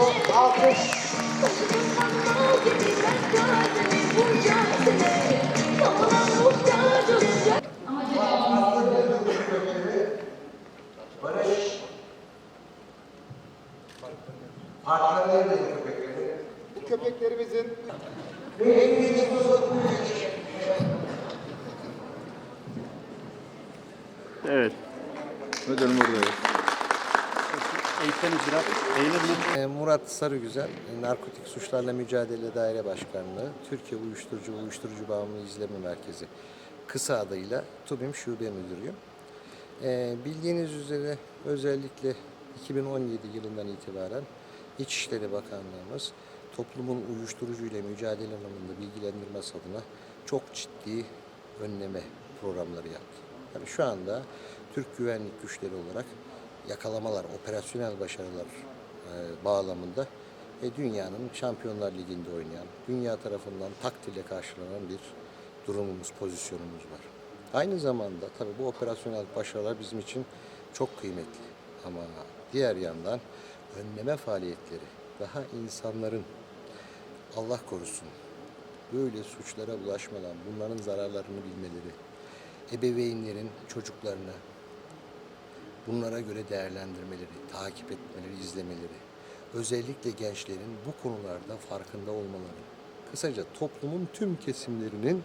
alkış. Barış. Parkları da köpekleri. Bu köpeklerimizin Ve elinizi uzatın. Evet. Müdürüm buradayız. Eğitim icraat. Eğilim E, Murat Sarıgüzel, Narkotik Suçlarla Mücadele Daire Başkanlığı, Türkiye Uyuşturucu Uyuşturucu Bağımlı İzleme Merkezi, kısa adıyla TUBİM Şube Müdürüyüm. E, bildiğiniz üzere özellikle 2017 yılından itibaren İçişleri Bakanlığımız toplumun uyuşturucu ile mücadele anlamında bilgilendirmesi adına çok ciddi önleme programları yaptı. Yani şu anda Türk güvenlik güçleri olarak yakalamalar, operasyonel başarılar e, bağlamında e, dünyanın Şampiyonlar Ligi'nde oynayan, dünya tarafından takdirle karşılanan bir durumumuz, pozisyonumuz var. Aynı zamanda tabii bu operasyonel başarılar bizim için çok kıymetli. Ama diğer yandan önleme faaliyetleri, daha insanların Allah korusun böyle suçlara bulaşmadan bunların zararlarını bilmeleri, ebeveynlerin çocuklarını bunlara göre değerlendirmeleri, takip etmeleri, izlemeleri, özellikle gençlerin bu konularda farkında olmaları, kısaca toplumun tüm kesimlerinin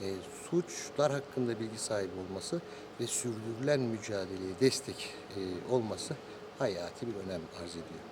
e, suçlar hakkında bilgi sahibi olması ve sürdürülen mücadeleye destek e, olması hayati bir önem arz ediyor.